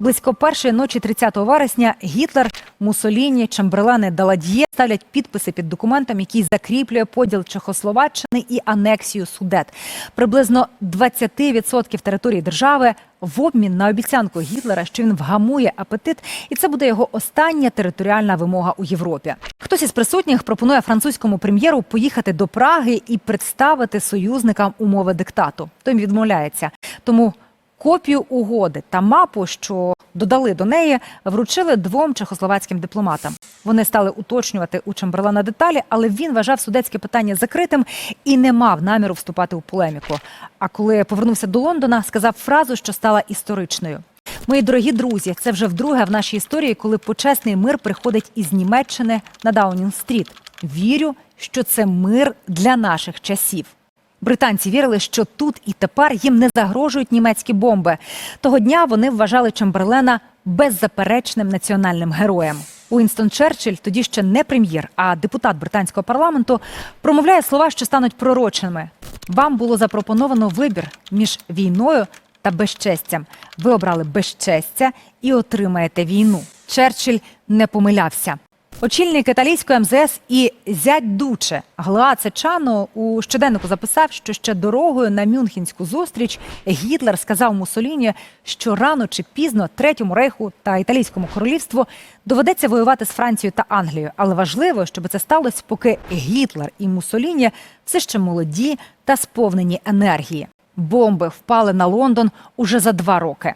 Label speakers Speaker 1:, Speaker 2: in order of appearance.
Speaker 1: Близько першої ночі 30 вересня Гітлер, Муссоліні, Чемберлен Даладьє ставлять підписи під документом, який закріплює поділ Чехословаччини і анексію Судет. Приблизно 20% території держави в обмін на обіцянку Гітлера, що він вгамує апетит, і це буде його остання територіальна вимога у Європі. Хтось із присутніх пропонує французькому прем'єру поїхати до Праги і представити союзникам умови диктату. Той відмовляється. Тому Копію угоди та мапу, що додали до неї, вручили двом чехословацьким дипломатам. Вони стали уточнювати у Чемберлена деталі, але він вважав судецьке питання закритим і не мав наміру вступати у полеміку. А коли повернувся до Лондона, сказав фразу, що стала історичною. Мої дорогі друзі, це вже вдруге в нашій історії, коли почесний мир приходить із Німеччини на Даунінг-стріт. Вірю, що це мир для наших часів. Британці вірили, що тут і тепер їм не загрожують німецькі бомби. Того дня вони вважали Чемберлена беззаперечним національним героєм. Уінстон Черчилль, тоді ще не прем'єр, а депутат британського парламенту, промовляє слова, що стануть пророченими. Вам було запропоновано вибір між війною та безчестям. Ви обрали безчестя і отримаєте війну. Черчилль не помилявся. Очільник італійської МЗС і зять Дуче Глаа Цечано у щоденнику записав, що ще дорогою на Мюнхенську зустріч Гітлер сказав Муссоліні, що рано чи пізно третьому рейху та італійському королівству доведеться воювати з Францією та Англією. Але важливо, щоб це сталося, поки Гітлер і Муссоліні все ще молоді та сповнені енергії. Бомби впали на Лондон уже за два роки.